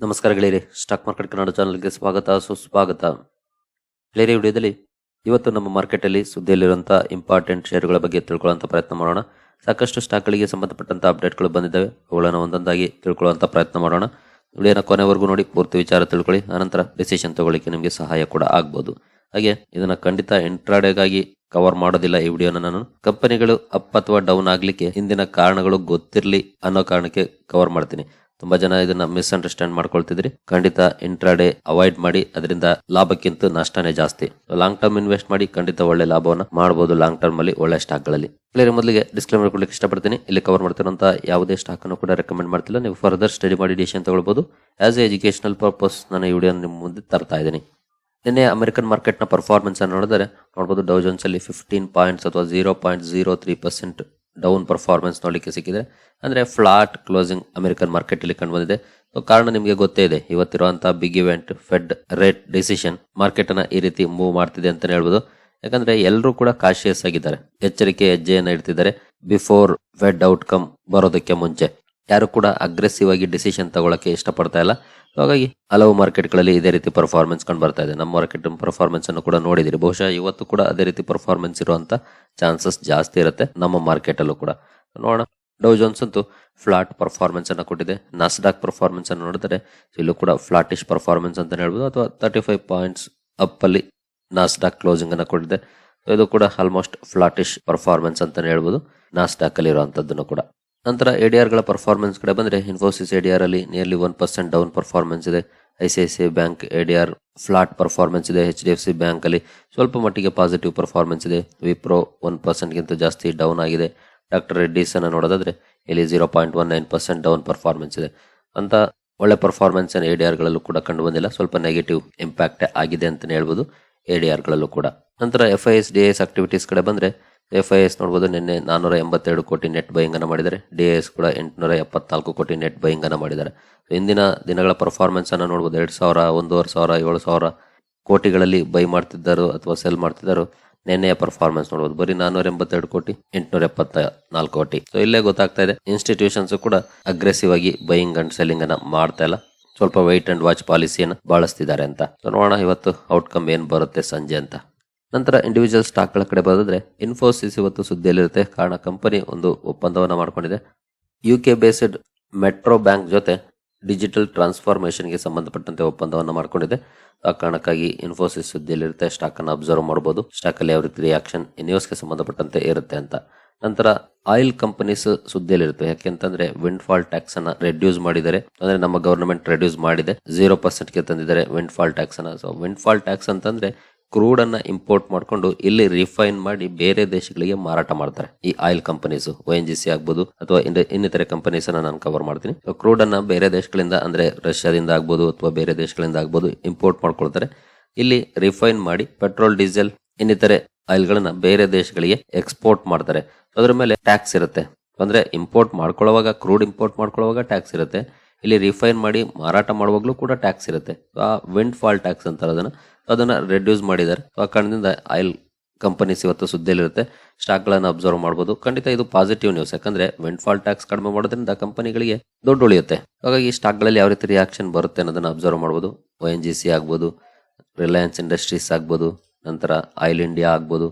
ನಮಸ್ಕಾರ ಗೆಳೆಯರಿ. Stock market Kannada ಚಾನಲ್ಗೆ ಸ್ವಾಗತ, ಸುಸ್ವಾಗತ. ಗೆಳೆಯರಿ ವಿಡಿಯೋದಲ್ಲಿ ಇವತ್ತು ನಮ್ಮ ಮಾರ್ಕೆಟಲ್ಲಿ ಸುದ್ದಿಯಲ್ಲಿರುವಂಥ ಇಂಪಾರ್ಟೆಂಟ್ ಷೇರುಗಳ ಬಗ್ಗೆ ತಿಳ್ಕೊಳ್ಳುವಂಥ ಪ್ರಯತ್ನ ಮಾಡೋಣ. ಸಾಕಷ್ಟು ಸ್ಟಾಕ್ಗಳಿಗೆ ಸಂಬಂಧಪಟ್ಟಂಥ ಅಪ್ಡೇಟ್ಗಳು ಬಂದಿದ್ದಾವೆ. ಅವುಗಳನ್ನು ಒಂದೊಂದಾಗಿ ತಿಳ್ಕೊಳ್ಳುವಂಥ ಪ್ರಯತ್ನ ಮಾಡೋಣ. ವಿಡಿಯೋನ ಕೊನೆವರೆಗೂ ನೋಡಿ, ಪೂರ್ತಿ ವಿಚಾರ ತಿಳ್ಕೊಳ್ಳಿ. ಆನಂತರ ಡಿಸಿಷನ್ ತಗೊಳ್ಳಿಕ್ಕೆ ನಿಮಗೆ ಸಹಾಯ ಕೂಡ ಆಗ್ಬೋದು. ಹಾಗೆ ಇದನ್ನ ಖಂಡಿತ ಇಂಟ್ರಾಡೇಗಾಗಿ ಕವರ್ ಮಾಡೋದಿಲ್ಲ ಈ ವಿಡಿಯೋನ ನಾನು. ಕಂಪನಿಗಳು ಅಪ್ ಅಥವಾ ಡೌನ್ ಆಗ್ಲಿಕ್ಕೆ ಹಿಂದಿನ ಕಾರಣಗಳು ಗೊತ್ತಿರಲಿ ಅನ್ನೋ ಕಾರಣಕ್ಕೆ ಕವರ್ ಮಾಡ್ತೀನಿ. ತುಂಬಾ ಜನ ಇದನ್ನ ಮಿಸ್ಅಂಡರ್ಸ್ಟ್ಯಾಂಡ್ ಮಾಡ್ಕೊಳ್ತಿದ್ರಿ. ಖಂಡಿತ ಇಂಟ್ರಾಡೇ ಅವಾಯ್ಡ್ ಮಾಡಿ, ಅದರಿಂದ ಲಾಭಕ್ಕಿಂತ ನಷ್ಟನೇ ಜಾಸ್ತಿ. ಲಾಂಗ್ ಟರ್ಮ್ ಇನ್ವೆಸ್ಟ್ ಮಾಡಿ, ಖಂಡಿತ ಒಳ್ಳೆ ಲಾಭವನ್ನ ಮಾಡಬಹುದು ಲಾಂಗ್ ಟರ್ಮ್ ಅಲ್ಲಿ, ಒಳ್ಳೆ ಸ್ಟಾಕ್ಗಳಲ್ಲಿ. ಪ್ಲೇಯರ್ ಮೊದಲಿಗೆ ಡಿಸ್ಕ್ಲೇಮರ್ ಕೊಡ್ಲಿಕ್ಕೆ ಇಷ್ಟಪಡ್ತೀನಿ. ಇಲ್ಲಿ ಕವರ್ ಮಾಡ್ತಿರುವಂತ ಯಾವುದೇ ಸ್ಟಾಕ್ ಅನ್ನು ಕೂಡ ರೆಕಮೆಂಡ್ ಮಾಡ್ತಿಲ್ಲ. ನೀವು ಫರ್ದರ್ ಸ್ಟಡಿ ಮಾಡಿ ಡಿಸಿಷನ್ ತಗೊಳ್ಬಹುದು ಆಸ್ ಎ ಎಜುಕೇಶನಲ್ ಪರ್ಪಸ್ ನಾನು ಈ ವಿಡಿಯೋ ನಿಮ್ಮ ಮುಂದೆ ತರ್ತಾ ಇದ್ದೀನಿ. ನಿನ್ನೆ ಅಮೆರಿಕನ್ ಮಾರ್ಕೆಟ್ನ ಪರ್ಫಾರ್ಮೆನ್ಸ್ ಅನ್ನು ನೋಡಿದರೆ ನೋಡಬಹುದು ಡೌ ಜೋನ್ಸ್ ಅಲ್ಲಿ ಫಿಫ್ಟೀನ್ ಪಾಯಿಂಟ್ಸ್ ಅಥವಾ zero point zero three percent down performance ನೋಡಲಿಕ್ಕೆ ಸಿಕ್ಕಿದೆ ಅಂದರೆ ಫ್ಲಾಟ್ ಕ್ಲೋಸಿಂಗ್ ಅಮೆರಿಕನ್ ಮಾರ್ಕೆಟಲ್ಲಿ ಕಂಡುಬಂದಿದೆ. ಕಂಡು ಬಂದಿದೆ So, ಕಾರಣ ನಿಮಗೆ ಗೊತ್ತೇ ಇದೆ. ಇವತ್ತಿರುವಂಥ big event Fed rate decision market ಅನ್ನ ಈ ರೀತಿ ಮೂವ್ ಮಾಡ್ತಿದೆ ಅಂತಲೇ ಹೇಳ್ಬೋದು. ಯಾಕಂದ್ರೆ ಎಲ್ಲರೂ ಕೂಡ ಕಾಶಿಯಸ್ ಆಗಿದ್ದಾರೆ. ಎಚ್ಚರಿಕೆ ಹೆಜ್ಜೆಯನ್ನು ಇಡ್ತಿದ್ದಾರೆ ಬಿಫೋರ್ ಫೆಡ್ ಔಟ್ಕಮ್ ಬರೋದಕ್ಕೆ ಮುಂಚೆ. ಯಾರು ಕೂಡ ಅಗ್ರೆಸಿವ್ ಆಗಿ ಡಿಸಿಷನ್ ತಗೊಳಕ್ಕೆ ಇಷ್ಟಪಡ್ತಾ ಇಲ್ಲ. ಹಾಗಾಗಿ ಹಲವು ಮಾರ್ಕೆಟ್ಗಳಲ್ಲಿ ಇದೇ ರೀತಿ ಪರ್ಫಾರ್ಮೆನ್ಸ್ ಕಂಡು ಬರ್ತಾ ಇದೆ. ನಮ್ಮ ಮಾರ್ಕೆಟ್ ಪರ್ಫಾರ್ಮೆನ್ಸ್ ಅನ್ನು ಕೂಡ ನೋಡಿದಿರಿ. ಬಹುಶಃ ಇವತ್ತು ಕೂಡ ಅದೇ ರೀತಿ ಪರ್ಫಾರ್ಮೆನ್ಸ್ ಇರುವಂತ ಚಾನ್ಸಸ್ ಜಾಸ್ತಿ ಇರುತ್ತೆ ನಮ್ಮ ಮಾರ್ಕೆಟ್ ಅಲ್ಲೂ ಕೂಡ. ನೋಡೋಣ. ಡೌ ಜೋನ್ಸ್ ಅಂತೂ ಫ್ಲಾಟ್ ಪರ್ಫಾರ್ಮೆನ್ಸ್ ಅನ್ನು ಕೊಟ್ಟಿದೆ. ನಾಸ್ಡಾಕ್ ಪರ್ಫಾರ್ಮೆನ್ಸ್ ಅನ್ನು ನೋಡಿದರೆ ಇಲ್ಲೂ ಕೂಡ ಫ್ಲಾಟಿಶ್ ಪರ್ಫಾರ್ಮೆನ್ಸ್ ಅಂತ ಹೇಳ್ಬೋದು. ಅಥವಾ ತರ್ಟಿ ಫೈವ್ ಪಾಯಿಂಟ್ಸ್ ಅಪ್ ಅಲ್ಲಿ ನಾಸ್ಡಾಕ್ ಕ್ಲೋಸಿಂಗ್ ಅನ್ನು ಕೊಟ್ಟಿದೆ. ಇದು ಕೂಡ ಆಲ್ಮೋಸ್ಟ್ ಫ್ಲಾಟಿಶ್ ಪರ್ಫಾರ್ಮೆನ್ಸ್ ಅಂತಾನೆ ಹೇಳ್ಬೋದು. ನಾಸ್ಡಾಕ್ ಅಲ್ಲಿ ಇರುವಂತದ್ದನ್ನು ಕೂಡ. ನಂತರ ಎ ಡಿ ಆರ್ಗಳ ಪರ್ಫಾರ್ಮೆನ್ಸ್ ಕಡೆ ಬಂದರೆ ಇನ್ಫೋಸಿಸ್ ಎ ಎಡಿಆರ್ ಅಲ್ಲಿ nearly one percent down performance ಇದೆ. I C I C I bank A D R flat performance ಇದೆ. H D F C bank ಅಲ್ಲಿ ಸ್ವಲ್ಪ ಮಟ್ಟಿಗೆ ಪಾಸಿಟಿವ್ ಪರ್ಫಾರ್ಮೆನ್ಸ್ ಇದೆ. ವಿಪ್ರೋ ಒನ್ ಪರ್ಸೆಂಟ್ಗಿಂತ ಜಾಸ್ತಿ ಡೌನ್ ಆಗಿದೆ. ಡಾಕ್ಟರ್ ರೆಡ್ಡಿಸ್ ಅನ್ನು ನೋಡೋದಾದ್ರೆ ಇಲ್ಲಿ zero point one nine percent down performance ಇದೆ. ಅಂತ ಒಳ್ಳೆ ಪರ್ಫಾರ್ಮೆನ್ಸ್ ಎ ಡಿ ಆರ್ಗಳಲ್ಲೂ ಕೂಡ ಕಂಡು ಬಂದಿಲ್ಲ. ಸ್ವಲ್ಪ ನೆಗೆಟಿವ್ ಇಂಪ್ಯಾಕ್ಟ್ ಆಗಿದೆ ಅಂತಲೇ ಹೇಳ್ಬೋದು ಎ ಡಿ ಆರ್ಗಳಲ್ಲೂ ಕೂಡ. ನಂತರ F I S D S activities ಕಡೆ ಬಂದ್ರೆ ಎಫ್ ಐ ಎಸ್ ನೋಡಬಹುದು ನಿನ್ನೆ ನಾನೂರ ಎಂಬತ್ತೆರಡು ಕೋಟಿ ನೆಟ್ ಬೈಯಿಂಗ್ ಅನ್ನು ಮಾಡಿದ್ದಾರೆ. ಡಿ ಎಸ್ ಕೂಡ ಎಂಟುನೂರ ಎಪ್ಪತ್ನಾಲ್ಕು ಕೋಟಿ ನೆಟ್ ಬೈಯಿಂಗ್ ಅನ್ನು ಮಾಡಿದ್ದಾರೆ. ಇಂದಿನ ದಿನಗಳ ಪರ್ಫಾರ್ಮೆನ್ಸ್ ಅನ್ನು ಎರಡ್ ಸಾವಿರ, ಒಂದೂವರೆ ಸಾವಿರ, ಏಳು ಸಾವಿರ ಕೋಟಿಗಳಲ್ಲಿ ಬೈ ಮಾಡ್ತಿದ್ದರು ಅಥವಾ ಸೆಲ್ ಮಾಡ್ತಿದ್ದರು ನಿನ್ನೆಯ ಪರ್ಫಾರ್ಮೆನ್ಸ್ ನೋಡಬಹುದು ಬರೀ ನಾನೂರ ಎಂಬತ್ತೆರಡು ಕೋಟಿ, ಎಂಟುನೂರ ಎಪ್ಪತ್ತ ನಾಲ್ಕು ಕೋಟಿ. ಸೊ ಇಲ್ಲೇ ಗೊತ್ತಾಗ್ತಾ ಇದೆ ಇನ್ಸ್ಟಿಟ್ಯೂಷನ್ಸ್ ಕೂಡ ಅಗ್ರೆಸಿವ್ ಆಗಿ ಬೈಯಿಂಗ್ ಅಂಡ್ ಸೆಲ್ಲಿಂಗ್ ಅನ್ನ ಮಾಡ್ತಾ ಇಲ್ಲ. ಸ್ವಲ್ಪ ವೈಟ್ ಅಂಡ್ ವಾಚ್ ಪಾಲಿಸಿಯನ್ನು ಬಳಸ್ತಿದ್ದಾರೆ ಅಂತ. ನೋಡೋಣ ಇವತ್ತು ಔಟ್ಕಮ್ ಏನು ಬರುತ್ತೆ ಸಂಜೆ ಅಂತ. ನಂತರ ಇಂಡಿವಿಜುವಲ್ ಸ್ಟಾಕ್ಗಳ ಕಡೆ ಬರೆದ್ರೆ ಇನ್ಫೋಸಿಸ್ ಇವತ್ತು ಸುದ್ದಿಯಲ್ಲಿರುತ್ತೆ. ಕಾರಣ ಕಂಪನಿ ಒಂದು ಒಪ್ಪಂದವನ್ನು ಮಾಡಿಕೊಂಡಿದೆ. U K based Metro Bank ಜೊತೆ ಡಿಜಿಟಲ್ ಟ್ರಾನ್ಸ್ಫಾರ್ಮೇಷನ್ಗೆ ಸಂಬಂಧಪಟ್ಟಂತೆ ಒಪ್ಪಂದವನ್ನು ಮಾಡಿಕೊಂಡಿದೆ. ಆ ಕಾರಣಕ್ಕಾಗಿ ಇನ್ಫೋಸಿಸ್ ಸುದ್ದಿಯಲ್ಲಿರುತ್ತೆ ಸ್ಟಾಕ್ ಅನ್ನು ಅಬ್ಸರ್ವ್ ಮಾಡಬಹುದು ಸ್ಟಾಕ್ ಅಲ್ಲಿ ಯಾವ ರೀತಿ ರಿಯಾಕ್ಷನ್ ನ್ಯೂಸ್ಗೆ ಸಂಬಂಧಪಟ್ಟಂತೆ ಇರುತ್ತೆ ಅಂತ. ನಂತರ ಆಯಿಲ್ ಕಂಪನೀಸ್ ಸುದ್ದಿಯಲ್ಲಿರುತ್ತೆ. ಯಾಕೆಂತಂದ್ರೆ ವಿಂಡ್ ಫಾಲ್ ಟ್ಯಾಕ್ಸ್ ಅನ್ನ ರೆಡ್ಯೂಸ್ ಮಾಡಿದ್ದಾರೆ. ಅಂದ್ರೆ ನಮ್ಮ ಗವರ್ನಮೆಂಟ್ ರೆಡ್ಯೂಸ್ ಮಾಡಿದೆ. ಜೀರೋ ಪರ್ಸೆಂಟ್ಗೆ ತಂದಿದ್ದಾರೆ ವಿಂಡ್ ಫಾಲ್ ಟ್ಯಾಕ್ಸ್ ಅನ್ನ. ಸೊ ವಿಂಡ್ ಫಾಲ್ ಟ್ಯಾಕ್ಸ್ ಅಂತಂದ್ರೆ ಕ್ರೂಡ್ ಅನ್ನ ಇಂಪೋರ್ಟ್ ಮಾಡ್ಕೊಂಡು ಇಲ್ಲಿ ರಿಫೈನ್ ಮಾಡಿ ಬೇರೆ ದೇಶಗಳಿಗೆ ಮಾರಾಟ ಮಾಡ್ತಾರೆ. ಈ oil companies O N G C ಆಗ್ಬೋದು ಅಥವಾ ಇನ್ನಿತರೆ ಕಂಪನೀಸ್ ಅನ್ನ ನಾನು ಕವರ್ ಮಾಡ್ತೀನಿ. ಕ್ರೂಡ್ ಅನ್ನ ಬೇರೆ ದೇಶಗಳಿಂದ, ಅಂದ್ರೆ ರಷ್ಯಾದಿಂದ ಆಗ್ಬೋದು ಅಥವಾ ಬೇರೆ ದೇಶಗಳಿಂದ ಆಗ್ಬೋದು ಇಂಪೋರ್ಟ್ ಮಾಡ್ಕೊಳ್ತಾರೆ. ಇಲ್ಲಿ ರಿಫೈನ್ ಮಾಡಿ ಪೆಟ್ರೋಲ್, ಡೀಸೆಲ್, ಇನ್ನಿತರೆ ಆಯಿಲ್ಗಳನ್ನು ಬೇರೆ ದೇಶಗಳಿಗೆ ಎಕ್ಸ್ಪೋರ್ಟ್ ಮಾಡ್ತಾರೆ. ಅದರ ಮೇಲೆ ಟ್ಯಾಕ್ಸ್ ಇರುತ್ತೆ. ಅಂದ್ರೆ ಇಂಪೋರ್ಟ್ ಮಾಡ್ಕೊಳ್ಳುವಾಗ, ಕ್ರೂಡ್ ಇಂಪೋರ್ಟ್ ಮಾಡ್ಕೊಳ್ಳುವಾಗ ಟ್ಯಾಕ್ಸ್ ಇರುತ್ತೆ. ಇಲ್ಲಿ ರಿಫೈನ್ ಮಾಡಿ ಮಾರಾಟ ಮಾಡುವಾಗಲೂ ಕೂಡ ಟ್ಯಾಕ್ಸ್ ಇರುತ್ತೆ. ಆ ವಿಂಡ್ ಫಾಲ್ ಟ್ಯಾಕ್ಸ್ ಅಂತಾರೆ ಅದನ್ನು. ಅದನ್ನು ರೆಡ್ಯೂಸ್ ಮಾಡಿದ್ದಾರೆ. ಆ ಕಾರಣದಿಂದ ಆಯಿಲ್ ಕಂಪನೀಸ್ ಇವತ್ತು ಸುದ್ದಿಯಲ್ಲಿರುತ್ತೆ. ಸ್ಟಾಕ್ಗಳನ್ನು ಅಬ್ಸರ್ವ್ ಮಾಡ್ಬೋದು. ಖಂಡಿತ ಇದು ಪಾಸಿಟಿವ್ ನ್ಯೂಸ್ ಯಾಕಂದ್ರೆ ವಿಂಡ್ ಫಾಲ್ ಟ್ಯಾಕ್ಸ್ ಕಡಿಮೆ ಮಾಡೋದ್ರಿಂದ ಕಂಪನಿಗಳಿಗೆ ದುಡ್ಡು ಉಳಿಯುತ್ತೆ. ಹಾಗಾಗಿ ಸ್ಟಾಕ್ಗಳಲ್ಲಿ ಯಾವ ರೀತಿ ರಿಯಾಕ್ಷನ್ ಬರುತ್ತೆ ಅನ್ನೋದನ್ನ ಅಬ್ಸರ್ವ್ ಮಾಡ್ಬೋದು. ಒ ಎನ್ ಜಿ ಸಿ ಆಗ್ಬೋದು ರಿಲಯನ್ಸ್ ಇಂಡಸ್ಟ್ರೀಸ್ ಆಗ್ಬೋದು, ನಂತರ ಆಯಿಲ್ ಇಂಡಿಯಾ ಆಗ್ಬೋದು.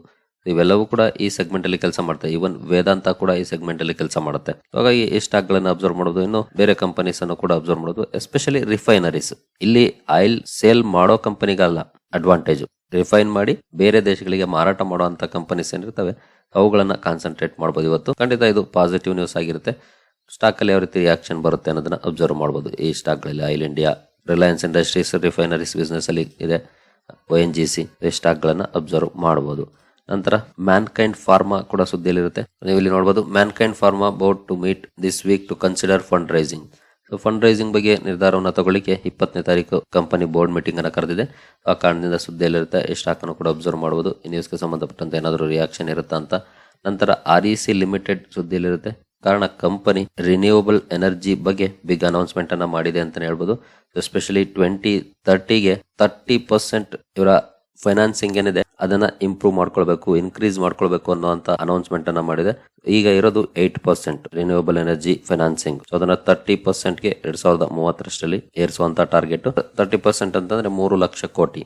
ಇವೆಲ್ಲವೂ ಕೂಡ ಈ ಸೆಗ್ಮೆಂಟ್ ಅಲ್ಲಿ ಕೆಲಸ ಮಾಡುತ್ತೆ ಈವನ್ ವೇದಾಂತ ಕೂಡ ಈ ಸೆಗ್ಮೆಂಟ್ ಅಲ್ಲಿ ಕೆಲಸ ಮಾಡುತ್ತೆ. ಹಾಗಾಗಿ ಈ ಸ್ಟಾಕ್ ಗಳನ್ನ ಅಬ್ಸರ್ವ್ ಮಾಡೋದು, ಇನ್ನು ಬೇರೆ ಕಂಪನೀಸ್ ಅನ್ನು ಕೂಡ ಅಬ್ಸರ್ವ್ ಮಾಡೋದು ಎಸ್ಪೆಷಲಿ ರಿಫೈನರೀಸ್ ಇಲ್ಲಿ ಆಯಿಲ್ ಸೇಲ್ ಮಾಡೋ ಕಂಪನಿಗಲ್ಲ ಅಡ್ವಾಂಟೇಜ್ ರಿಫೈನ್ ಮಾಡಿ ಬೇರೆ ದೇಶಗಳಿಗೆ ಮಾರಾಟ ಮಾಡುವಂತ ಕಂಪನೀಸ್ ಏನಿರ್ತವೆ, ಅವುಗಳನ್ನ ಕಾನ್ಸಂಟ್ರೇಟ್ ಮಾಡಬಹುದು ಇವತ್ತು. ಖಂಡಿತ ಇದು ಪಾಸಿಟಿವ್ ನ್ಯೂಸ್ ಆಗಿರುತ್ತೆ. ಸ್ಟಾಕ್ ಅಲ್ಲಿ ಯಾವ ರೀತಿ ರಿಯಾಕ್ಷನ್ ಬರುತ್ತೆ ಅನ್ನೋದನ್ನ ಅಬ್ಸರ್ವ್ ಮಾಡಬಹುದು ಈ ಸ್ಟಾಕ್ಗಳಲ್ಲಿ oil India Reliance Industries refineries business ಅಲ್ಲಿ ಇದೆ. O N G C stock ಗಳನ್ನ ಅಬ್ಸರ್ವ್ ಮಾಡಬಹುದು ನಂತರ ಮ್ಯಾನ್ ಕೈಂಡ್ ಫಾರ್ಮಾ ಕೂಡ ಸುದ್ದಿಯಲ್ಲಿರುತ್ತೆ. ನೀವು ಇಲ್ಲಿ ನೋಡಬಹುದು Mankind pharma board to meet this week to consider fund raising so fund raising ಬಗ್ಗೆ ನಿರ್ಧಾರವನ್ನು ತಗೊಳ್ಳಿಕ್ಕೆ ಇಪ್ಪತ್ತನೇ ತಾರೀಕು ಕಂಪನಿ ಬೋರ್ಡ್ ಮೀಟಿಂಗ್ ಅನ್ನು ಕರೆದಿದೆ. ಆ ಕಾರಣದಿಂದ ಸುದ್ದಿಯಲ್ಲಿರುತ್ತೆ ಈ ಸ್ಟಾಕ್ ಅನ್ನು ಕೂಡ ಅಬ್ಸರ್ವ್ ಮಾಡಬಹುದು ಈ ನ್ಯೂಸ್ಗೆ ಸಂಬಂಧಪಟ್ಟಂತೆ ಏನಾದರೂ ರಿಯಾಕ್ಷನ್ ಇರುತ್ತಾ ಅಂತ. ನಂತರ ಆರ್ ಇ ಸಿ ಲಿಮಿಟೆಡ್ ಸುದ್ದಿಯಲ್ಲಿರುತ್ತೆ. ಕಾರಣ ಕಂಪನಿ ರಿನ್ಯೂವಬಲ್ ಎನರ್ಜಿ ಬಗ್ಗೆ ಬಿಗ್ ಅನೌನ್ಸ್ಮೆಂಟ್ ಅನ್ನ ಮಾಡಿದೆ ಅಂತಾನೆ ಹೇಳ್ಬೋದು. ಎಸ್ಪೆಷಲಿ ಟ್ವೆಂಟಿ ತರ್ಟಿಗೆ ತರ್ಟಿ ಪರ್ಸೆಂಟ್ ಇವರ ಫೈನಾನ್ಸಿಂಗ್ ಏನಿದೆ ಅದನ್ನ ಇಂಪ್ರೂವ್ ಮಾಡ್ಕೊಳ್ಬೇಕು ಇನ್ಕ್ರೀಸ್ ಮಾಡ್ಕೊಳ್ಬೇಕು ಅನ್ನುವಂತ ಅನೌನ್ಸ್ಮೆಂಟ್ ಅನ್ನ ಮಾಡಿದೆ. ಈಗ ಇರೋದು eight percent renewable energy financing so ಅದನ್ನ ತರ್ಟಿ ಪರ್ಸೆಂಟ್ಗೆ ಎರಡ್ ಸಾವಿರದ ಮೂವತ್ತರಷ್ಟರಲ್ಲಿ ಏರಿಸುವಂತ ಟಾರ್ಗೆಟ್ ತರ್ಟಿ ಪರ್ಸೆಂಟ್ ಅಂತಂದ್ರೆ ಮೂರು ಲಕ್ಷ ಕೋಟಿ.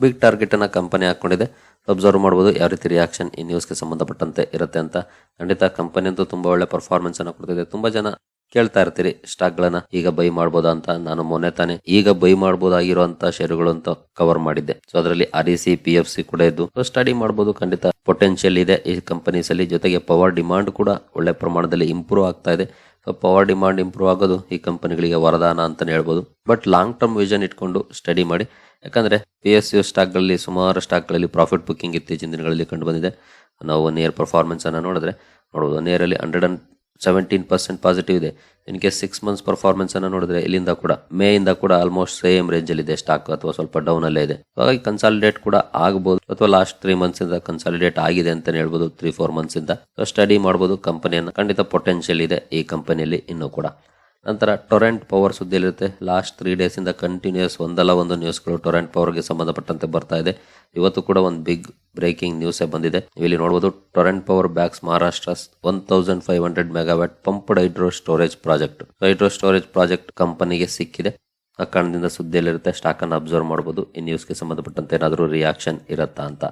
ಬಿಗ್ ಟಾರ್ಗೆಟ್ ಅನ್ನ ಕಂಪನಿ ಹಾಕೊಂಡಿದೆ. ಅಬ್ಸರ್ವ್ ಮಾಡಬಹುದು ಯಾವ ರೀತಿ ರಿಯಾಕ್ಷನ್ ಈ ನ್ಯೂಸ್ಗೆ ಸಂಬಂಧಪಟ್ಟಂತೆ ಇರುತ್ತೆ ಅಂತ. ಖಂಡಿತ ಕಂಪನಿ ಅಂತೂ ತುಂಬಾ ಒಳ್ಳೆ ಪರ್ಫಾರ್ಮೆನ್ಸ್ ಅನ್ನ ಕೊಡ್ತಿದೆ. ತುಂಬಾ ಜನ ಕೇಳ್ತಾ ಇರ್ತೀರಿ ಸ್ಟಾಕ್ ಗಳನ್ನ ಈಗ ಬೈ ಮಾಡ್ಬೋದಾ ಅಂತ. ನಾನು ಮೊನ್ನೆ ತಾನೆ ಈಗ ಬೈ ಮಾಡಬಹುದಾಗಿರುವಂತ ಷೇರುಗಳು ಅಂತ ಕವರ್ ಮಾಡಿದ್ದೆ. ಸೊ ಅದರಲ್ಲಿ R C P F C ಕೂಡ ಇದ್ದು ಸ್ಟಡಿ ಮಾಡಬಹುದು ಖಂಡಿತ. ಪೊಟೆನ್ಷಿಯಲ್ ಇದೆ. ಈ ಕಂಪನೀಸ್ ಅಲ್ಲಿ ಜೊತೆಗೆ ಪವರ್ ಡಿಮಾಂಡ್ ಕೂಡ ಒಳ್ಳೆ ಪ್ರಮಾಣದಲ್ಲಿ ಇಂಪ್ರೂವ್ ಆಗ್ತಾ ಇದೆ. ಸೊ ಪವರ್ ಡಿಮಾಂಡ್ ಇಂಪ್ರೂವ್ ಆಗೋದು ಈ ಕಂಪನಿಗಳಿಗೆ ವರದಾನ ಅಂತಾನೆ ಹೇಳ್ಬೋದು. ಬಟ್ ಲಾಂಗ್ ಟರ್ಮ್ ವಿಷನ್ ಇಟ್ಕೊಂಡು ಸ್ಟಡಿ ಮಾಡಿ. ಯಾಕಂದ್ರೆ ಪಿ ಎಸ್ ಯು ಸ್ಟಾಕ್ಗಳಲ್ಲಿ ಸುಮಾರು ಸ್ಟಾಕ್ಗಳಲ್ಲಿ ಪ್ರಾಫಿಟ್ ಬುಕ್ಕಿಂಗ್ ಇತ್ತೀಚಿನ ದಿನಗಳಲ್ಲಿ ಕಂಡು ಬಂದಿದೆ. ನಾವು ಒನ್ ಇಯರ್ ಪರ್ಫಾರ್ಮೆನ್ಸ್ ಅನ್ನ ನೋಡಿದ್ರೆ ನೋಡಬಹುದು ಒನ್ ಇಯರ್ ಅಲ್ಲಿ hundred and seventeen percent positive ಇದೆ. ಕೇಸ್ ಸಿಕ್ಸ್ ಮಂತ್ಸ್ ಪರ್ಫಾರ್ಮೆನ್ಸ್ ಅನ್ನ ನೋಡಿದ್ರೆ ಇಲ್ಲಿಂದ ಕೂಡ ಮೇ ಇಂದ ಕೂಡ ಆಲ್ಮೋಸ್ಟ್ ಸೇಮ್ ರೇಂಜಲ್ಲಿ ಇದೆ ಸ್ಟಾಕ್ ಅಥವಾ ಸ್ವಲ್ಪ ಡೌನ್ ಅಲ್ಲೇ ಇದೆ. ಹಾಗಾಗಿ ಕನ್ಸಾಲಿಡೇಟ್ ಕೂಡ ಆಗಬಹುದು ಅಥವಾ ಲಾಸ್ಟ್ ತ್ರೀ ಮಂತ್ಸ್ ಇಂದ ಕನ್ಸಾಲಿಡೇಟ್ ಆಗಿದೆ ಅಂತ ಹೇಳ್ಬೋದು ತ್ರೀ ಫೋರ್ ಮಂತ್ಸ್ ಇಂದ. ಸ್ಟಡಿ ಮಾಡಬಹುದು ಕಂಪನಿಯನ್ನು ಖಂಡಿತ ಪೊಟೆನ್ಷಿಯಲ್ ಇದೆ ಈ ಕಂಪನಿಯಲ್ಲಿ ಇನ್ನೂ ಕೂಡ. ನಂತರ ಟೊರೆಂಟ್ ಪವರ್ ಸುದ್ದಿಯಲ್ಲಿರುತ್ತೆ. ಲಾಸ್ಟ್ ತ್ರೀ ಡೇಸ್ ಇಂದ ಕಂಟಿನ್ಯೂಸ್ ಒಂದಲ್ಲ ಒಂದು ನ್ಯೂಸ್ಗಳು ಟೊರೆಂಟ್ ಪವರ್ಗೆ ಸಂಬಂಧಪಟ್ಟಂತೆ ಬರ್ತಾ ಇದೆ. ಇವತ್ತು ಕೂಡ ಒಂದು ಬಿಗ್ ಬ್ರೇಕಿಂಗ್ ನ್ಯೂಸ್ ಬಂದಿದೆ. ಇಲ್ಲಿ ನೋಡಬಹುದು Torrent Power bags Maharashtra one thousand five hundred megawatt pumped hydro storage project hydro storage project ಕಂಪನಿಗೆ ಸಿಕ್ಕಿದೆ. ಆ ಕಾರಣದಿಂದ ಸುದ್ದಿಯಲ್ಲಿರುತ್ತೆ ಸ್ಟಾಕ್ ಅನ್ನು ಅಬ್ಸರ್ವ್ ಮಾಡಬಹುದು ಈ ನ್ಯೂಸ್ಗೆ ಸಂಬಂಧಪಟ್ಟಂತೆ ಏನಾದರೂ ರಿಯಾಕ್ಷನ್ ಇರುತ್ತಾ ಅಂತ.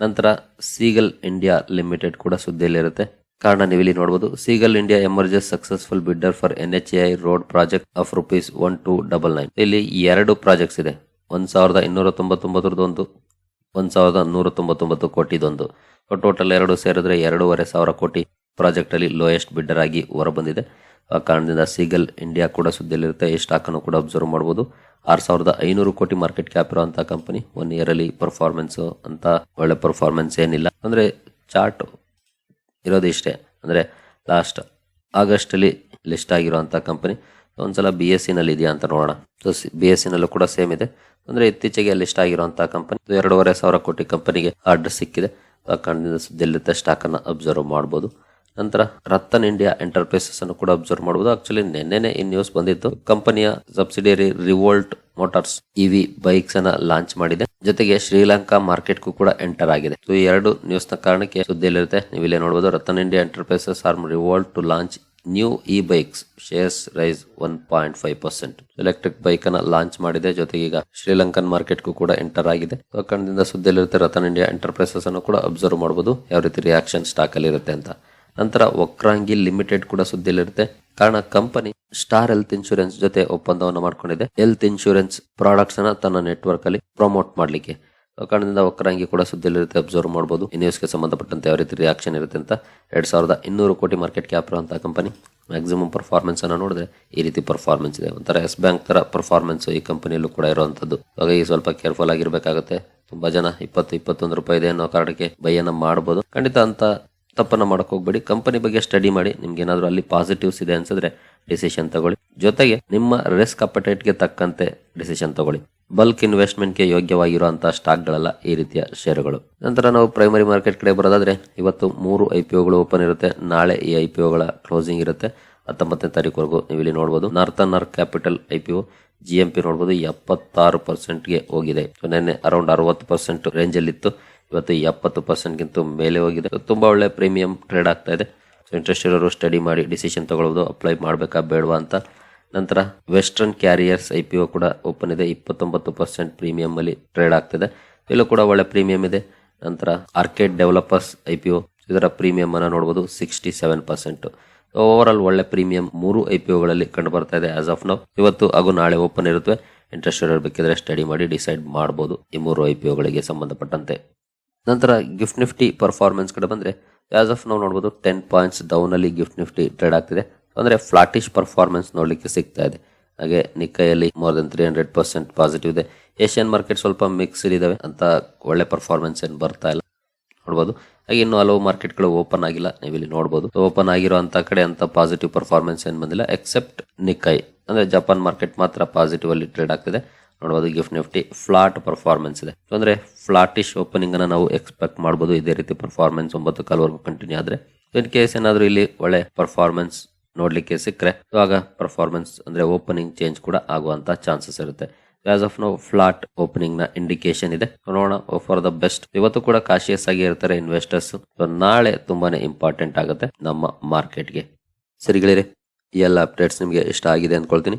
ನಂತರ ಸೀಗಲ್ ಇಂಡಿಯಾ ಲಿಮಿಟೆಡ್ ಕೂಡ ಸುದ್ದಿಯಲ್ಲಿರುತ್ತೆ. ಕಾರಣ ನೀವು ಇಲ್ಲಿ ನೋಡಬಹುದು Ceigall India emerges successful bidder for N H I road project of rupees one two double nine ಇಲ್ಲಿ ಎರಡು ಪ್ರಾಜೆಕ್ಟ್ಸ್ ಇದೆ. ಒಂದ್ ಸಾವಿರದ ಇನ್ನೂರ ತೊಂಬತ್ತೊಂಬತ್ತರದ್ದು ಒಂದು ಒಂದ್ ಸಾವಿರದ ನೂರ ತೊಂಬತ್ತೊಂಬತ್ತು ಕೋಟಿದೊಂದು. ಟೋಟಲ್ ಎರಡು ಸೇರಿದ್ರೆ ಎರಡೂವರೆ ಸಾವಿರ ಕೋಟಿ ಪ್ರಾಜೆಕ್ಟಲ್ಲಿ ಲೋಯೆಸ್ಟ್ ಬಿಡ್ಡರ್ ಆಗಿ ಹೊರಬಂದಿದೆ. ಆ ಕಾರಣದಿಂದ ಸೀಗಲ್ ಇಂಡಿಯಾ ಕೂಡ ಸುದ್ದಿಯಲ್ಲಿರುತ್ತೆ. ಈ ಸ್ಟಾಕನ್ನು ಕೂಡ ಅಬ್ಸರ್ವ್ ಮಾಡ್ಬೋದು. ಆರು ಸಾವಿರದ ಐನೂರು ಕೋಟಿ ಮಾರ್ಕೆಟ್ ಕ್ಯಾಪ್ ಇರುವಂತಹ ಕಂಪನಿ ಒನ್ ಇಯರ್ ಅಲ್ಲಿ ಪರ್ಫಾರ್ಮೆನ್ಸ್ ಅಂತ ಒಳ್ಳೆ ಪರ್ಫಾರ್ಮೆನ್ಸ್ ಏನಿಲ್ಲ. ಅಂದ್ರೆ ಚಾರ್ಟ್ ಇರೋದು ಇಷ್ಟೇ. ಅಂದ್ರೆ ಲಾಸ್ಟ್ ಆಗಸ್ಟ್ ಅಲ್ಲಿ ಲಿಸ್ಟ್ ಆಗಿರುವಂತಹ ಕಂಪನಿ. ಒಂದ್ಸಲ ಬಿ ಎಸ್ ಸಿ ನಲ್ಲಿ ಇದೆಯಾ ಅಂತ ನೋಡೋಣ. ಸೊ ಬಿ ಎಸ್ ಸಿ ನಲ್ಲೂ ಕೂಡ ಸೇಮ್ ಇದೆ. ಅಂದ್ರೆ ಇತ್ತೀಚೆಗೆ ಲಿಸ್ಟ್ ಆಗಿರುವಂತಹ ಕಂಪನಿ ಎರಡೂವರೆ ಸಾವಿರ ಕೋಟಿ ಕಂಪನಿಗೆ ಆರ್ಡರ್ ಸಿಕ್ಕಿದೆ. ಆ ಕಾರಣದಿಂದ ಅನ್ನ ಅಬ್ಸರ್ವ್ ಮಾಡಬಹುದು ನಂತರ ರತ್ತನ್ ಇಂಡಿಯಾ ಎಂಟರ್ಪ್ರೈಸಸ್ ಅನ್ನು ಕೂಡ ಅಬ್ಸರ್ವ್ ಮಾಡಬಹುದು ಆಕ್ಚುಲಿ ನಿನ್ನೆನೆ ಈ ನ್ಯೂಸ್ ಬಂದಿತ್ತು. ಕಂಪನಿಯ subsidiary Revolt Motors EV bikes ಅನ್ನ ಲಾಂಚ್ ಮಾಡಿದೆ. ಜೊತೆಗೆ ಶ್ರೀಲಂಕಾ ಮಾರ್ಕೆಟ್ಗೂ ಕೂಡ ಎಂಟರ್ ಆಗಿದೆ. ಸೊ ಎರಡು ನ್ಯೂಸ್ನ ಕಾರಣಕ್ಕೆ ಸುದ್ದಿಯಲ್ಲಿರುತ್ತೆ. ನೀವು ಇಲ್ಲೇ ನೋಡಬಹುದು Ratan India Enterprises are Revolt to launch new e bikes shares rise one point five percent electric bike ಅನ್ನ ಲಾಂಚ್ ಮಾಡಿದೆ. ಜೊತೆಗೆ ಈಗ ಶ್ರೀಲಂಕನ್ ಮಾರ್ಕೆಟ್ಗೂ ಕೂಡ ಎಂಟರ್ ಆಗಿದೆ. ಕಾರಣದಿಂದ ಸುದ್ದಿಯಲ್ಲಿರುತ್ತೆ ರತನ್ ಇಂಡಿಯಾ ಎಂಟರ್ಪ್ರೈಸಸ್ ಅನ್ನು ಕೂಡ ಅಬ್ಸರ್ವ್ ಮಾಡಬಹುದು ಯಾವ ರೀತಿ ರಿಯಾಕ್ಷನ್ ಸ್ಟಾಕ್ ಅಲ್ಲಿ ಇರುತ್ತೆ ಅಂತ. ನಂತರ ವಕ್ರಾಂಗಿ ಲಿಮಿಟೆಡ್ ಕೂಡ ಸುದ್ದಿಯಲ್ಲಿರುತ್ತೆ. ಕಾರಣ ಕಂಪನಿ ಸ್ಟಾರ್ ಹೆಲ್ತ್ ಇನ್ಶೂರೆನ್ಸ್ ಜೊತೆ ಒಪ್ಪಂದವನ್ನು ಮಾಡ್ಕೊಂಡಿದೆ. ಹೆಲ್ತ್ ಇನ್ಶೂರೆನ್ಸ್ ಪ್ರಾಡಕ್ಟ್ಸ್ ಅನ್ನ ತನ್ನ ನೆಟ್ವರ್ಕ್ ಅಲ್ಲಿ ಪ್ರಮೋಟ್ ಮಾಡ್ಲಿಕ್ಕೆ. ಕಾರಣದಿಂದ ವಕ್ರಾಂಗಿ ಕೂಡ ಸುದ್ದಿಯಲ್ಲಿರುತ್ತೆ ಅಬ್ಸರ್ವ್ ಮಾಡಬಹುದು ಈ ನ್ಯೂಸ್ಗೆ ಸಂಬಂಧಪಟ್ಟಂತೆ ಯಾವ ರೀತಿ ರಿಯಾಕ್ಷನ್ ಇರುತ್ತೆ ಅಂತ ಎರಡ್ ಸಾವಿರದ ಇನ್ನೂರು ಕೋಟಿ ಮಾರ್ಕೆಟ್ ಕ್ಯಾಪ್ ಇರುವಂತಹ ಕಂಪನಿ ಮ್ಯಾಕ್ಸಿಮಮ್ ಪರ್ಫಾರ್ಮೆನ್ಸ್ ಅನ್ನು ನೋಡಿದ್ರೆ ಈ ರೀತಿ ಪರ್ಫಾರ್ಮೆನ್ಸ್ ಇದೆ. ಒಂಥರ ಎಸ್ ಬ್ಯಾಂಕ್ ತರ ಪರ್ಫಾರ್ಮೆನ್ಸ್ ಈ ಕಂಪನಿಯಲ್ಲೂ ಕೂಡ ಇರುವಂತದ್ದು. ಹಾಗಾಗಿ ಸ್ವಲ್ಪ ಕೇರ್ಫುಲ್ ಆಗಿರ್ಬೇಕಾಗುತ್ತೆ. ತುಂಬಾ ಜನ ಇಪ್ಪತ್ತು, ಇಪ್ಪತ್ತೊಂದು ರೂಪಾಯಿ ಇದೆ ಅನ್ನೋ ಕಾರಣಕ್ಕೆ ಬೈಯನ್ನ ಮಾಡಬಹುದು ಖಂಡಿತ ಅಂತ ತಪ್ಪನ್ನು ಮಾಡಕ್ ಹೋಗ್ಬೇಡಿ. ಕಂಪನಿ ಬಗ್ಗೆ ಸ್ಟಡಿ ಮಾಡಿ. ನಿಮ್ಗೆ ಏನಾದರೂ ಅಲ್ಲಿ ಪಾಸಿಟಿವ್ಸ್ ಇದೆ ಅನ್ಸಿದ್ರೆ ಡಿಸಿಷನ್ ತಗೊಳ್ಳಿ. ಜೊತೆಗೆ ನಿಮ್ಮ ರಿಸ್ಕ್ಗೆ ತಕ್ಕಂತೆ ಡಿಸಿಷನ್ ತಗೊಳ್ಳಿ. ಬಲ್ಕ್ ಇನ್ವೆಸ್ಟ್ಮೆಂಟ್ಗೆ ಯೋಗ್ಯವಾಗಿರುವಂತಹ ಸ್ಟಾಕ್ ಗಳಲ್ಲ ಈ ರೀತಿಯ ಷೇರುಗಳು. ನಂತರ ನಾವು ಪ್ರೈಮರಿ ಮಾರ್ಕೆಟ್ ಕಡೆ ಬರೋದಾದ್ರೆ, ಇವತ್ತು ಮೂರು ಐ ಪಿ ಒಗಳು ಓಪನ್ ಇರುತ್ತೆ, ನಾಳೆ ಈ ಐ ಪಿ ಒಗಳ ಕ್ಲೋಸಿಂಗ್ ಇರುತ್ತೆ. ಹತ್ತೊಂಬತ್ತನೇ ತಾರೀಕುವರೆಗೂ ನೀವು ಇಲ್ಲಿ ನೋಡಬಹುದು Northern Arc Capital I P O, G M P ನೋಡಬಹುದು ಎಪ್ಪತ್ತಾರು ಪರ್ಸೆಂಟ್ಗೆ ಹೋಗಿದೆ. ನಿನ್ನೆ ಅರೌಂಡ್ ಅರವತ್ತು ಪರ್ಸೆಂಟ್ ರೇಂಜ್ ಅಲ್ಲಿ ಇತ್ತು ಇವತ್ತು ಎಪ್ಪತ್ತು ಪರ್ಸೆಂಟ್ಗಿಂತ ಮೇಲೆ ಹೋಗಿದೆ. ತುಂಬಾ ಒಳ್ಳೆ ಪ್ರೀಮಿಯಂ ಟ್ರೇಡ್ ಆಗ್ತಾ ಇದೆ. ಸೊ ಇಂಟ್ರೆಸ್ಟ್ ಇರೋರು ಸ್ಟಡಿ ಮಾಡಿ ಡಿಸಿಷನ್ ತಗೊಳ್ಳೋದು ಅಪ್ಲೈ ಮಾಡಬೇಕಾ ಬೇಡವಾ ಅಂತ. ನಂತರ Western Carriers I P O ಕೂಡ ಓಪನ್ ಇದೆ. ಇಪ್ಪತ್ತೊಂಬತ್ತು ಪರ್ಸೆಂಟ್ ಪ್ರೀಮಿಯಂ ಅಲ್ಲಿ ಟ್ರೇಡ್ ಆಗ್ತಿದೆ. ಇಲ್ಲೂ ಕೂಡ ಒಳ್ಳೆ ಪ್ರೀಮಿಯಂ ಇದೆ. ನಂತರ Arkade Developers I P O ಇದರ ಪ್ರೀಮಿಯಂ ಅನ್ನ ನೋಡಬಹುದು sixty seven percent over all ಒಳ್ಳೆ ಪ್ರೀಮಿಯಂ ಮೂರು ಐ ಪಿ ಒಗಳಲ್ಲಿ ಕಂಡು ಬರ್ತಾ ಇದೆ ಆಸ್ ಆಫ್ ನೌ ಇವತ್ತು, ಹಾಗೂ ನಾಳೆ ಓಪನ್ ಇರುತ್ತೆ ಇಂಟ್ರೆಸ್ಟ್ ಇರೋರು ಬೇಕಿದ್ರೆ ಸ್ಟಡಿ ಮಾಡಿ ಡಿಸೈಡ್ ಮಾಡಬಹುದು ಈ ಮೂರು ಐ ಪಿ ಒಗಳಿಗೆ ಸಂಬಂಧಪಟ್ಟಂತೆ. ನಂತರ ಗಿಫ್ಟ್ ನಿಫ್ಟಿ ಪರ್ಫಾರ್ಮೆನ್ಸ್ ಕಡೆ ಬಂದ್ರೆ ಆಸ್ ಆಫ್ ನಾವು ನೋಡಬಹುದು ಟೆನ್ ಪಾಯಿಂಟ್ಸ್ ಡೌನ್ ಅಲ್ಲಿ ಗಿಫ್ಟ್ ನಿಫ್ಟಿ ಟ್ರೇಡ್ ಆಗ್ತಿದೆ. ಅಂದ್ರೆ ಫ್ಲಾಟಿಶ್ ಪರ್ಫಾರ್ಮೆನ್ಸ್ ನೋಡ್ಲಿಕ್ಕೆ ಸಿಗ್ತಾ ಇದೆ. ಹಾಗೆ ನಿಕ್ಕೈಯಲ್ಲಿ more than three hundred percent positive ಇದೆ. ಏಷ್ಯನ್ ಮಾರ್ಕೆಟ್ ಸ್ವಲ್ಪ ಮಿಕ್ಸ್ ಇದಾವೆ ಅಂತ ಒಳ್ಳೆ ಪರ್ಫಾರ್ಮೆನ್ಸ್ ಏನು ಬರ್ತಾ ಇಲ್ಲ ನೋಡಬಹುದು ಹಾಗೆ ಇನ್ನು ಹಲವು ಮಾರ್ಕೆಟ್ಗಳು ಓಪನ್ ಆಗಿಲ್ಲ, ನೀವು ಇಲ್ಲಿ ನೋಡಬಹುದು ಓಪನ್ ಆಗಿರುವಂತ ಕಡೆ ಅಂತ ಪಾಸಿಟಿವ್ ಪರ್ಫಾರ್ಮೆನ್ಸ್ ಏನು ಬಂದಿಲ್ಲ ಎಕ್ಸೆಪ್ಟ್ ನಿಕ್ಕೈ ಅಂದ್ರೆ ಜಪಾನ್ ಮಾರ್ಕೆಟ್ ಮಾತ್ರ ಪಾಸಿಟಿವ್ ಅಲ್ಲಿ ಟ್ರೇಡ್ ಆಗ್ತಿದೆ. ನೋಡಬಹುದು ಗಿಫ್ಟ್ ನಿಫ್ಟಿ, ಫ್ಲಾಟ್ ಪರ್ಫಾರ್ಮೆನ್ಸ್ ಇದೆ. ಅಂದ್ರೆ ಫ್ಲಾಟಿಶ್ ಓಪನಿಂಗ್ ಅನ್ನ ನಾವು ಎಕ್ಸ್ಪೆಕ್ಟ್ ಮಾಡಬಹುದು ಇದೇ ರೀತಿ ಪರ್ಫಾರ್ಮೆನ್ಸ್ ಒಂಬತ್ತು ಕಾಲವರೆಗೂ ಕಂಟಿನ್ಯೂ ಆದ್ರೆ. ಇನ್ ಕೇಸ್ ಏನಾದ್ರು ಇಲ್ಲಿ ಒಳ್ಳೆ ಪರ್ಫಾರ್ಮೆನ್ಸ್ ನೋಡ್ಲಿಕ್ಕೆ ಸಿಕ್ಕರೆ ಆಗ ಪರ್ಫಾರ್ಮೆನ್ಸ್ ಅಂದ್ರೆ ಓಪನಿಂಗ್ ಚೇಂಜ್ ಕೂಡ ಆಗುವಂತ ಚಾನ್ಸಸ್ ಇರುತ್ತೆ. ಆಸ್ ಆಫ್ ನೋ ಫ್ಲಾಟ್ ಓಪನಿಂಗ್ನ ಇಂಡಿಕೇಶನ್ ಇದೆ. ನೋಡೋಣ ಫಾರ್ ದ ಬೆಸ್ಟ್ ಇವತ್ತು ಕೂಡ ಕಾಶಿಯಸ್ ಆಗಿ ಇರ್ತಾರೆ ಇನ್ವೆಸ್ಟರ್ಸ್ ನಾಳೆ ತುಂಬಾನೇ ಇಂಪಾರ್ಟೆಂಟ್ ಆಗುತ್ತೆ ನಮ್ಮ ಮಾರ್ಕೆಟ್ಗೆ ಸರಿಗಳಿರಿ ಎಲ್ಲ ಅಪ್ಡೇಟ್ಸ್ ನಿಮಗೆ ಇಷ್ಟ ಆಗಿದೆ ಅಂದ್ಕೊಳ್ತೀನಿ.